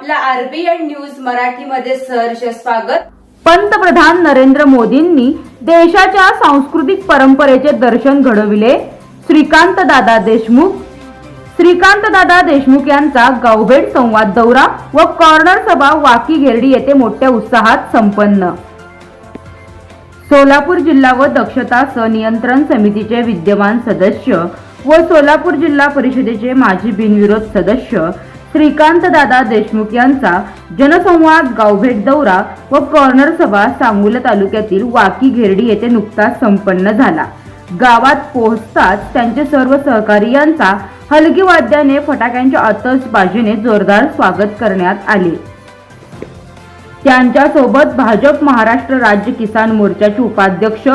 आपला RBN news मराठीमध्ये सहर्ष स्वागत. पंतप्रधान नरेंद्र मोदींनी देशाच्या सांस्कृतिक परंपरेचे दर्शन घडविले. श्रीकांत दादा देशमुख. श्रीकांत दादा देशमुख यांचा गावभेट संवाद दौरा व कॉर्नर सभा वाकी घेरडी येथे मोठ्या उत्साहात संपन्न. सोलापूर जिल्हा व दक्षता सनियंत्रण समितीचे विद्यमान सदस्य व सोलापूर जिल्हा परिषदेचे माजी बिनविरोध सदस्य श्रीकांत दादा देशमुख यांचा जनसंवाद गावभेट दौरा व कॉर्नर सभा सांगोला तालुक्यातील वाकी घेरडी येथे नुकताच संपन्न झाला. गावात पोहोचताच त्यांचे सर्व सहकारी यांचा हलगी वाद्याने फटाक्यांच्या आतषबाजीने जोरदार स्वागत करण्यात आले. त्यांच्यासोबत भाजप महाराष्ट्र राज्य किसान मोर्चाचे उपाध्यक्ष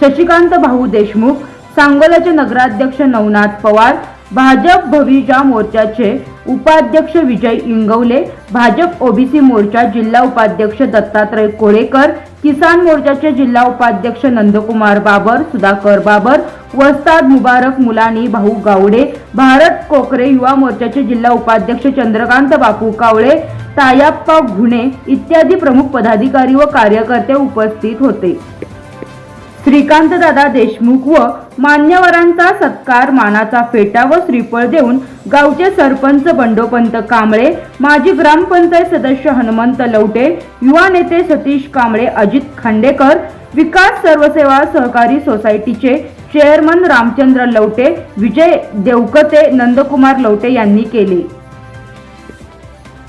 शशिकांत भाऊ देशमुख सांगोल्याचे नगराध्यक्ष नवनाथ पवार भाजप भविजा मोर्चाचे उपाध्यक्ष विजय इंगवले भाजप ओबीसी मोर्चा जिल्हा उपाध्यक्ष दत्तात्रय कोळेकर किसान मोर्चाचे जिल्हा उपाध्यक्ष नंदकुमार बाबर सुधाकर बाबर वस्ताद मुबारक मुलानी भाऊ गावडे भारत कोकरे युवा मोर्चाचे जिल्हा उपाध्यक्ष चंद्रकांत बापू कावळे तायाप्पा घुणे इत्यादी प्रमुख पदाधिकारी व कार्यकर्ते उपस्थित होते. श्रीकांतदादा देशमुख व मान्यवरांचा सत्कार मानाचा फेटा व श्रीफळ देऊन गावचे सरपंच बंडोपंत कांबळे माजी ग्रामपंचायत सदस्य हनुमंत लवटे युवा नेते सतीश कांबळे अजित खांडेकर विकास सर्वसेवा सहकारी सोसायटीचे चेअरमन रामचंद्र लवटे विजय देवकते नंदकुमार लवटे यांनी केले.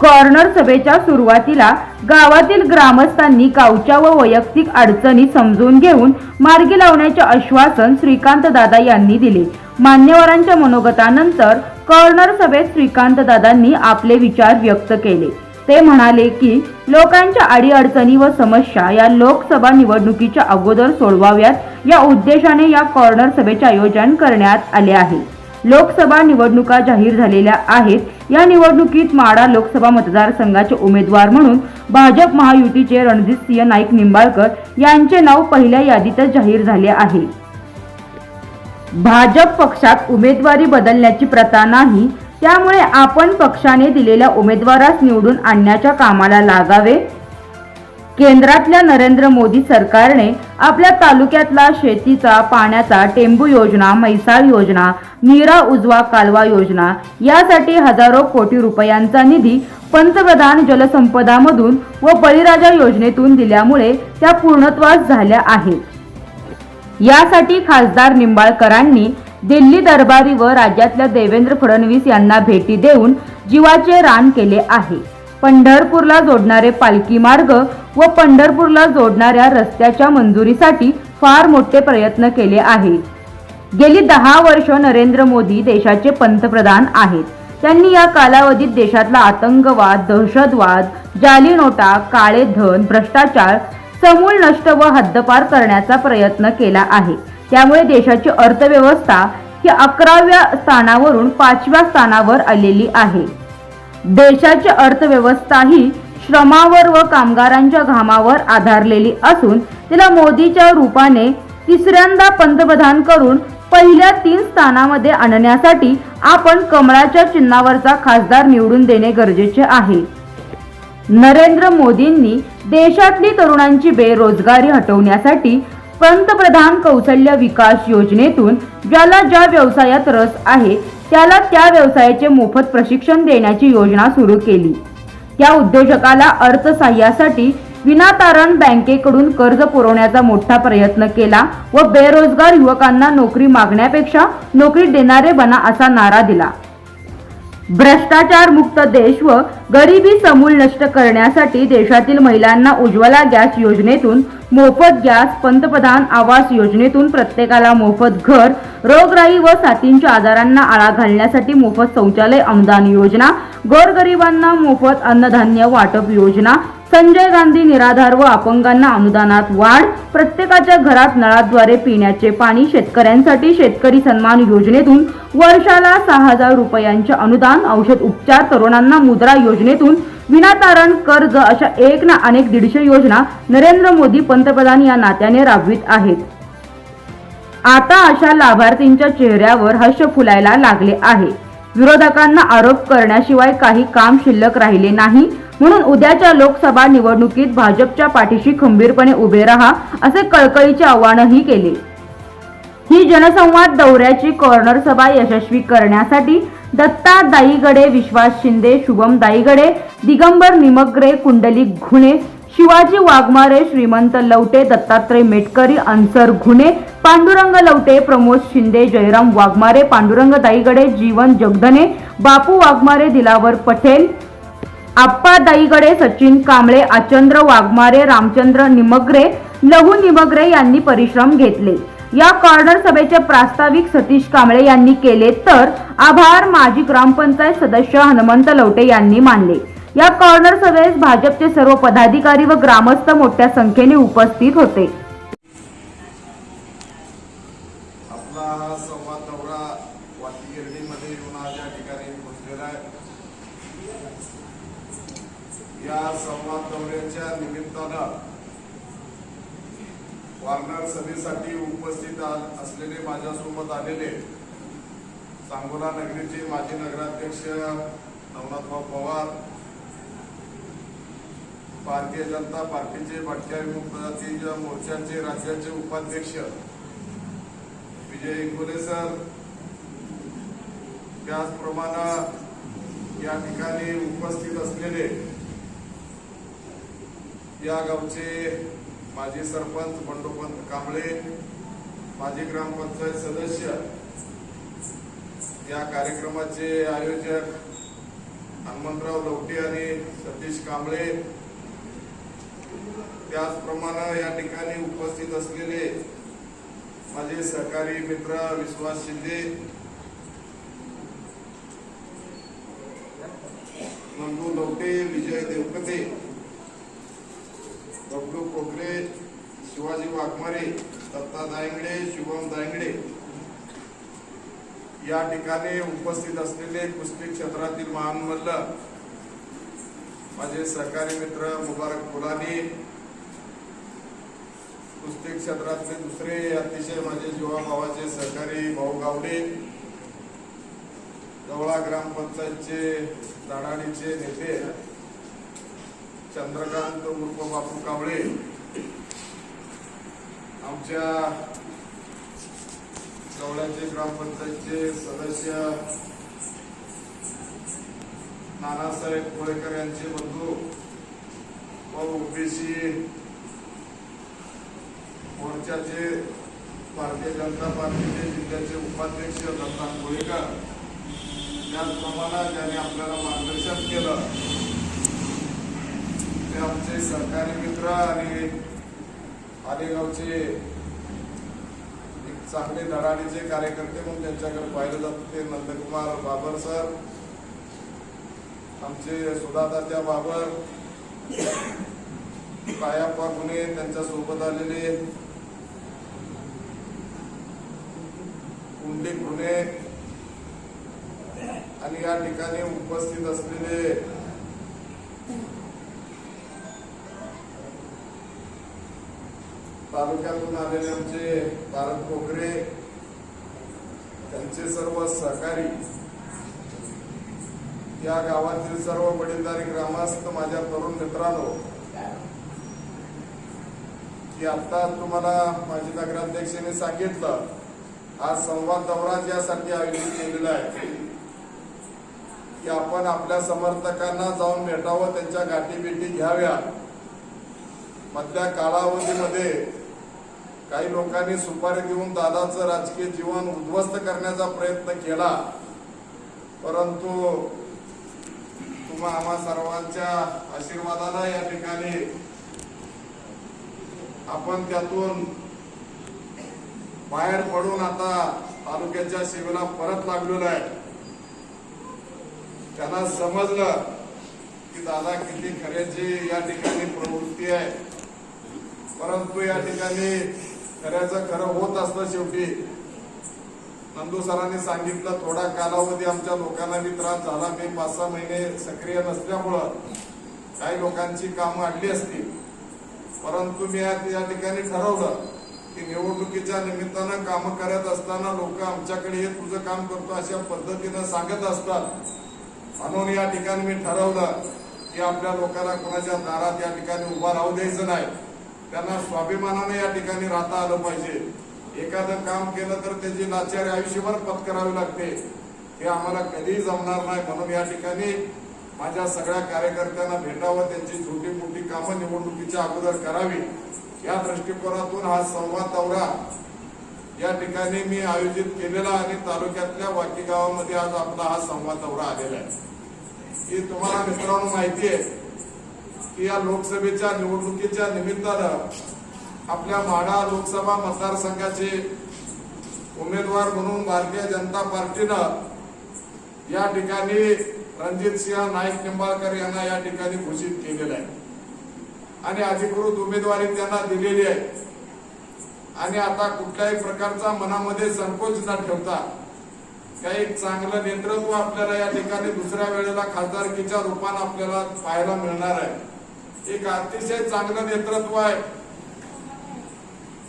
कॉर्नर सभेच्या सुरुवातीला गावातील ग्रामस्थांनी गावच्या व वैयक्तिक अडचणी समजून घेऊन मार्गी लावण्याचे आश्वासन श्रीकांत दादा यांनी दिले. मान्यवरांच्या मनोगतानंतर कॉर्नर सभेत श्रीकांत दादांनी आपले विचार व्यक्त केले. ते म्हणाले की लोकांच्या अडीअडचणी व समस्या या लोकसभा निवडणुकीच्या अगोदर सोडवाव्यात या उद्देशाने या कॉर्नर सभेचे आयोजन करण्यात आले आहे. लोकसभा निवडणुका जाहीर झालेल्या आहेत. या निवडणुकीत माडा लोकसभा मतदारसंघाचे उमेदवार म्हणून भाजप महायुतीचे रणजित सिंह नाईक निंबाळकर यांचे नाव पहिल्या यादीतच जाहीर झाले आहे. भाजप पक्षात उमेदवारी बदलण्याची प्रथा नाही त्यामुळे आपण पक्षाने दिलेल्या उमेदवारास निवडून आणण्याच्या कामाला लागावे. केंद्रातल्या नरेंद्र मोदी सरकारने आपल्या तालुक्यातला शेतीचा पाण्याचा टेंबू योजना म्हैसाळ योजना नीरा उजवा कालवा योजना यासाठी हजारो कोटी रुपयांचा निधी पंतप्रधान जलसंपदामधून व बळीराजा योजनेतून दिल्यामुळे त्या पूर्णत्वास झाल्या आहेत. यासाठी खासदार निंबाळकरांनी दिल्ली दरबारी व राज्यातल्या देवेंद्र फडणवीस यांना भेटी देऊन जीवाचे रान केले आहे. पंढरपूरला जोडणारे पालखी मार्ग व पंढरपूरला जोडणाऱ्या रस्त्याच्या मंजुरीसाठी फार मोठे प्रयत्न केले आहे गेली दहा वर्ष नरेंद्र मोदी देशाचे पंतप्रधान आहेत. त्यांनी या कालावधीत देशातला आतंकवाद दहशतवाद जाली नोटा काळे धन भ्रष्टाचार समूळ नष्ट व हद्दपार करण्याचा प्रयत्न केला आहे. त्यामुळे देशाची अर्थव्यवस्था ही अकराव्या स्थानावरून पाचव्या स्थानावर आलेली आहे. देशाची अर्थव्यवस्था ही श्रमावर व कामगारांच्या घामावर आधारलेली असून तिला मोदीच्या रूपाने तिसऱ्यांदा पंतप्रधान करून पहिल्या तीन स्थानामध्ये आणण्यासाठी आपण कमळाच्या चिन्हावरचा खासदार निवडून देणे गरजेचे आहे. नरेंद्र मोदींनी देशातली तरुणांची बेरोजगारी हटवण्यासाठी पंतप्रधान कौशल्य विकास योजनेतून ज्याला ज्या व्यवसायात रस आहे त्याला त्या व्यवसायाचे मोफत प्रशिक्षण देण्याची योजना सुरू केली. त्या उद्योजकाला अर्थसहाय्यासाठी विनातारण बँकेकडून कर्ज पुरवण्याचा मोठा प्रयत्न केला व बेरोजगार युवकांना नोकरी मागण्यापेक्षा नोकरी देणारे बना असा नारा दिला. भ्रष्टाचार मुक्त देश व गरिबी समूळ नष्ट करण्यासाठी देशातील महिलांना उज्ज्वला गॅस योजनेतून मोफत गॅस पंतप्रधान आवास योजनेतून प्रत्येकाला मोफत घर रोगराई व साथींच्या आजारांना आळा घालण्यासाठी मोफत शौचालय अनुदान योजना गोरगरिबांना मोफत अन्नधान्य वाटप योजना संजय गांधी निराधार व अपंगांना अनुदानात वाढ प्रत्येकाच्या घरात नळाद्वारे पिण्याचे पाणी शेतकऱ्यांसाठी शेतकरी सन्मान योजनेतून वर्षाला सहा हजार रुपयांचे अनुदान औषध उपचार तरुणांना मुद्रा योजना योजनेतून विनातारण कर्ज अशा एक ना अनेक दीडशे योजना नरेंद्र मोदी पंतप्रधान या नात्याने राबवित आहेत. आता अशा लाभार्थींच्या चेहऱ्यावर हर्ष फुलायला लागले आहे. विरोधकांना आरोप करण्याशिवाय काही काम शिल्लक राहिले नाही. म्हणून उद्याच्या लोकसभा निवडणुकीत भाजपच्या पाठीशी खंबीरपणे उभे राहा असे कळकळीचे आवाहनही केले. ही जनसंवाद दौऱ्याची कॉर्नर सभा यशस्वी करण्यासाठी दत्ता दाईगडे विश्वास शिंदे शुभम दाईगडे दिगंबर निमग्रे कुंडलिक घुणे शिवाजी वाघमारे श्रीमंत लवटे दत्तात्रय मेटकरी अन्सर घुणे पांडुरंग लवटे प्रमोद शिंदे जयराम वाघमारे पांडुरंग दाईगडे जीवन जगधने बापू वाघमारे दिलावर पटेल आप्पा दाईगडे सचिन कांबळे आचंद्र वाघमारे रामचंद्र निमग्रे लहू निमग्रे यांनी परिश्रम घेतले. या कॉर्नर सभेचे प्रास्ताविक सतीश कांबळे यांनी केले तर आभार माजी ग्रामपंचायत सदस्य हनुमंत लवटे यांनी मानले. या कॉर्नर सभेस भाजपचे सर्व पदाधिकारी व ग्रामस्थ मोठ्या संख्येने उपस्थित होते. या ठिकाणी पोहोचलेला आहे या संवाद दौऱ्याच्या निमित्तानं वारणार सभेसाठी उपस्थित असलेले माझ्यासोबत आलेले सांगोला नगरीचे माजी नगराध्यक्ष नवनाथभाऊ पवार भारतीय जनता पार्टीचे भटक्या विमुक्त जातीच्या मोर्चाचे राज्याचे उपाध्यक्ष विजय इंगोले सर. त्याचप्रमाणे या ठिकाणी उपस्थित असलेले या गावचे माजी सरपंच बंडोपंत कांबळे माजी ग्रामपंचायत सदस्य या कार्यक्रमाचे आयोजक हनुमंतराव लवटे आणि सतीश कांबळे. त्याचप्रमाणे या ठिकाणी उपस्थित असलेले माझे सहकारी मित्र विश्वास शिंदे नंदू लवटे विजय देवकते बबलू कोकरे शिवाजी वाघमारे दत्ता दायंगडे शुभम दायंगडे या ठिकाणी उपस्थित असलेले कुस्ती क्षेत्रातील महान मल्ल माझे सहकारी मित्र मुबारक फुलानी कुस्ती क्षेत्रातले दुसरे अतिशय माझे जीवा भावाचे सहकारी भाऊ गावडे गवळा ग्रामपंचायतचे दाडाणीचे नेते चंद्रकांत उर्फ बापू कावळे आमच्या गवळ्याचे ग्रामपंचायतचे सदस्य नानासाहेब कोळेकर यांचे बंधू व ओबीसी मोर्चाचे भारतीय जनता पार्टीचे जिल्ह्याचे उपाध्यक्ष दत्ता कोळेकर. त्याचप्रमाणे ज्यांनी आपल्याला मार्गदर्शन केलं. ते आमचे सरकारी मित्र आणि आलेगावचे एक चांगले धडाडीचे कार्यकर्ते म्हणून त्यांच्याकडे पाहिलं जातं ते नंदकुमार बाबर सर आमचे सुधातात्या बाबर कायाप्पा गुणे त्यांच्यासोबत आलेले कुंडली गुणे आणि या ठिकाणी उपस्थित असलेले तालुक्यातून आलेले आमचे भारत पोखरे त्यांचे सर्व सहकारी या गावातील सर्व वडीलधारी ग्रामस्थ माझ्या तरुण मित्रांनो की आता तुम्हाला माझी नगराध्यक्षांनी सांगितलं आज संवाद दौरा यासाठी आयोजित केलेला आहे की आपण आपल्या समर्थकांना जाऊन भेटावं त्यांच्या गाठीभेटी घ्याव्या मधल्या कालावधीमध्ये काही लोकांनी सुपारी देऊन दादाचं राजकीय जीवन उद्ध्वस्त करण्याचा प्रयत्न केला. परंतु तुम्हा आम्हा सर्वांच्या आशीर्वादाला या ठिकाणी आपण त्यातून बाहेर पडून आता तालुक्याच्या सेवेला परत लागलेलो आहे. त्यांना समजलं की दादा किती खऱ्याची या ठिकाणी प्रवृत्ती आहे. परंतु या ठिकाणी खऱ्याचं खरं होत असतं शेवटी. नंदू सरांनी सांगितलं थोडा कालावधी आमच्या लोकांना बी त्रास झाला. मी पाच सहा महिने सक्रिय नसल्यामुळं काही लोकांची कामं अडली असतील. परंतु मी या या ठिकाणी ठरवलं की निवडणुकीच्या निमित्तानं कामं करत असताना लोक आमच्याकडे हे तुझं काम करतो अशा पद्धतीनं सांगत असतात. म्हणून या ठिकाणी मी ठरवलं की आपल्या लोकांना कोणाच्या दारात या ठिकाणी उभा राहू द्यायचं नाही. त्यांना स्वाभिमानाने या ठिकाणी राहता आलं पाहिजे. एखादं काम केलं तर त्याची लाचारी आयुष्यभर पत्करावी लागते. हे आम्हाला कधीही जमणार नाही. म्हणून या ठिकाणी माझ्या सगळ्या कार्यकर्त्यांना भेटावं त्यांची छोटी मोठी कामं निवडणुकीच्या अगोदर करावी. या दृष्टिकोनातून हा संवाद दौरा या ठिकाणी मी आयोजित केलेला आणि तालुक्यातल्या वाकी गावामध्ये आज आपला हा संवाद दौरा आलेला आहे. ही तुम्हाला मित्रांनो माहिती आहे की या लोकसभेच्या निवडणुकीच्या निमित्तानं आपल्या माढा लोकसभा मतदारसंघाचे उमेदवार म्हणून भारतीय जनता पार्टीनं या ठिकाणी रणजित सिंह नाईक निंबाळकर यांना या ठिकाणी घोषित केलेलं आहे. आणि अधिकृत उमेदवारी त्यांना दिलेली आहे. आणि आता कुठल्याही प्रकारचा मनामध्ये संकोच न ठेवता काही चांगलं नेतृत्व आपल्याला या ठिकाणी दुसऱ्या वेळेला खासदारकीच्या रूपानं आपल्याला पाहायला मिळणार आहे. एक अतिशय चांगलं नेतृत्व आहे.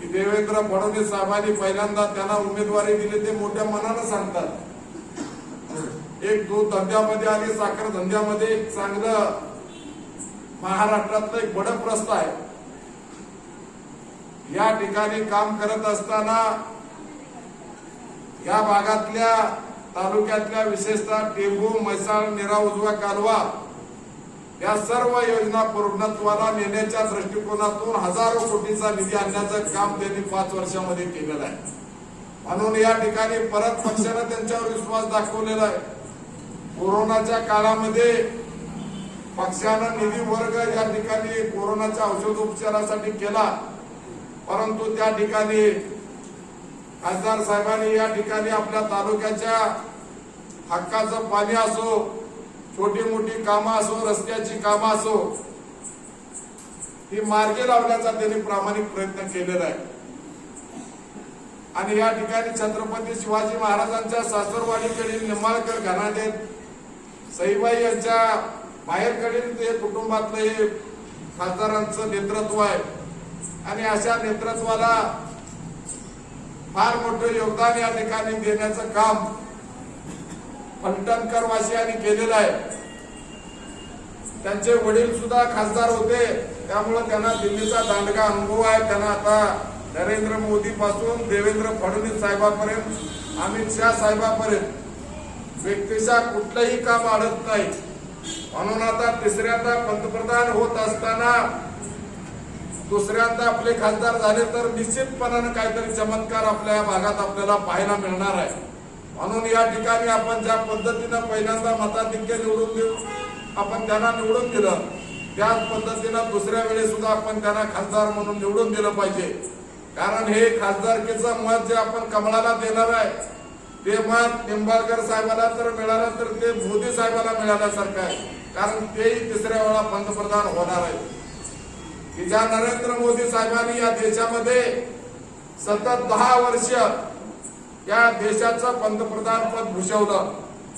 की देवेंद्र फडणवीस साहेबांनी पहिल्यांदा त्यांना उमेदवारी दिली ते मोठ्या मनानं सांगतात. एक दूध धंद्यामध्ये आणि साखर धंद्यामध्ये एक चांगलं महाराष्ट्रातलं एक बडप्रस्थ आहे. या ठिकाणी काम करत असताना या भागातल्या तालुक्यातल्या विशेषतः टेंबू म्हैसाळ निरा उजवा कालवा या सर्व योजना पूर्णत्वाला नेण्याच्या दृष्टिकोनातून हजारो कोटीचा निधी आणण्याचं काम त्यांनी पाच वर्षामध्ये केलेलं आहे. म्हणून या ठिकाणी परत पक्षानं त्यांच्यावर विश्वास दाखवलेला आहे. कोरोनाच्या काळामध्ये पक्षानं निधी वर्ग या ठिकाणी कोरोनाच्या औषधोपचारासाठी केला. परंतु त्या ठिकाणी खासदार साहेबांनी या ठिकाणी आपल्या तालुक्याच्या हक्काचं पाणी असो छोटी मोठी कामं असो रस्त्याची कामं असो ही मार्गे लावण्याचा त्यांनी प्रामाणिक प्रयत्न केलेला आहे. आणि या ठिकाणी छत्रपती शिवाजी महाराजांच्या सासरवाडीकडील निंबाळकर घराण्यात सईबाई यांच्या बाहेरकडील ते कुटुंबातलं हे खासदारांचं नेतृत्व आहे. आणि अशा नेतृत्वाला फार मोठं योगदान या ठिकाणी देण्याचं काम फलटणकर वासियांनी केलेलं आहे. त्यांचे वडील सुद्धा खासदार होते त्यामुळे त्यांना दिल्लीचा दांडगा अनुभव आहे. त्यांना आता नरेंद्र मोदी पासून देवेंद्र फडणवीस साहेबापर्यंत अमित शहा साहेबापर्यंत व्यक्तीचा कुठलंही काम अडत नाही. म्हणून आता तिसऱ्यांदा पंतप्रधान होत असताना दुसऱ्यांदा आपले खासदार झाले तर निश्चितपणानं काहीतरी चमत्कार आपल्या या भागात आपल्याला पाहायला मिळणार आहे. म्हणून या ठिकाणी आपण ज्या पद्धतीनं पहिल्यांदा मताधिक्य निवडून देऊ आपण त्यांना निवडून दिलं त्याच पद्धतीनं दुसऱ्या वेळेस सुद्धा आपण त्यांना खासदार म्हणून निवडून दिलं पाहिजे. कारण हे खासदारकीचं मत जे आपण कमळाला देणार आहे ते मत निंबाळकर साहेबाला तर मिळालं तर ते मोदी साहेबाला मिळाल्यासारखं आहे. कारण तेही तिसऱ्या वेळा पंतप्रधान होणार आहे की ज्या नरेंद्र मोदी साहेबांनी या देशामध्ये सतत दहा वर्ष या देशाचं पंतप्रधान पद भूषवलं.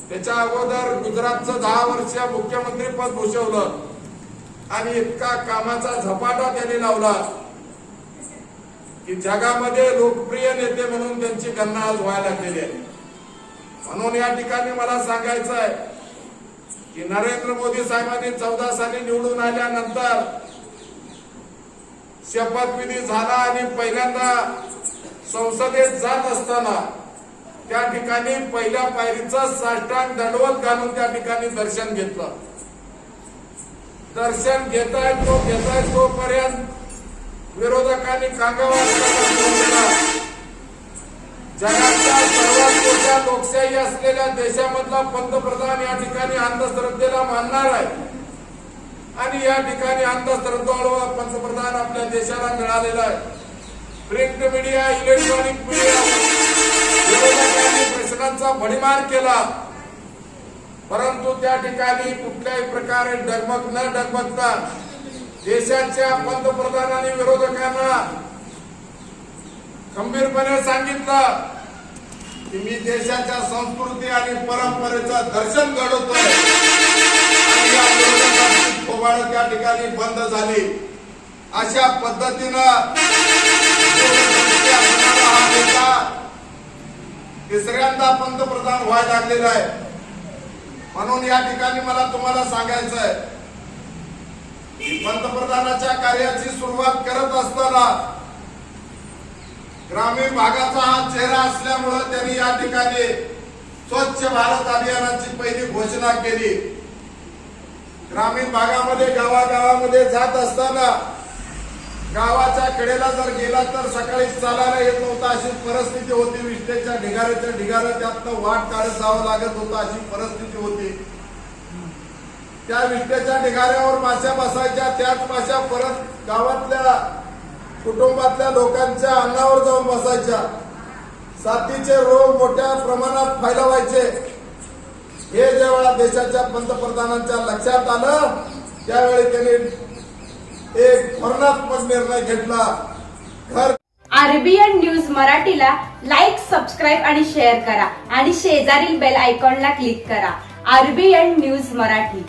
त्याच्या अगोदर गुजरातचं दहा वर्ष मुख्यमंत्री पद भूषवलं. आणि इतका कामाचा झपाटा त्यांनी लावला. की जगामध्ये लोकप्रिय नेते म्हणून त्यांची गणना आज व्हायला लागलेली आहे. म्हणून या ठिकाणी मला सांगायचं आहे की नरेंद्र मोदी साहेबांनी चौदा साली निवडून आल्यानंतर शपथविधी झाला आणि पहिल्यांदा संसदेत जात असताना त्या ठिकाणी पहिल्या पायरीचं साष्टांग दंडवत घालून त्या ठिकाणी दर्शन घेतलं. दर्शन घेताय तो घेताय तोपर्यंत विरोधकांनी कांगावा जगातल्या सर्वात मोठ्या लोकशाही असलेल्या देशामधला पंतप्रधान या ठिकाणी अंधश्रद्धेला मानणार आहे. आणि या ठिकाणी अंधश्रद्धाळू पंतप्रधान आपल्या देशाला मिळालेला आहे. Print media electronic media. प्रश्नांचा भडीमार केला. परंतु त्या ठिकाणी कुठल्याही प्रकारे डगमग न डगमगता देशाच्या पंतप्रधानांनी विरोधकांना खंबीरपणे सांगितलं की मी देशाच्या संस्कृती आणि परंपरेचं दर्शन घडवतोय. आणि त्या ठिकाणी बंद झाली. अशा पद्धतीनं तिसऱ्यांदा पंतप्रधान व्हायला लागलेला आहे. म्हणून या ठिकाणी मला तुम्हाला सांगायचं आहे पंतप्रधानाच्या कार्याची सुरुवात करत असताना ग्रामीण भागाचा हा चेहरा असल्यामुळं त्यांनी या ठिकाणी स्वच्छ भारत अभियानाची पहिली घोषणा केली. ग्रामीण भागामध्ये गावागावामध्ये जात असताना गावाच्या कडेला जर गेला तर सकाळी चालायला येत नव्हता अशी परिस्थिती होती. विष्ठेच्या ढिगाऱ्याच्या ढिगाऱ्या त्यातनं वाट काढत जावं लागत होतं अशी परिस्थिती होती. त्या विष्ठेच्या ढिगाऱ्यावर माश्या बसायच्या. त्याच माश्या परत गावातल्या कुटुंबातल्या लोकांच्या अंगावर जाऊन बसायच्या. साथीचे रोग मोठ्या प्रमाणात फैलावायचे. हे जेव्हा देशाच्या पंतप्रधानांच्या लक्षात आलं त्यावेळी त्यांनी एक धोरणात्मक निर्णय घेतला. घर आरबीएन न्यूज मराठीला लाईक सबस्क्राईब आणि शेअर करा. आणि शेजारील बेल आयकॉनला क्लिक करा. RBN news Marathi.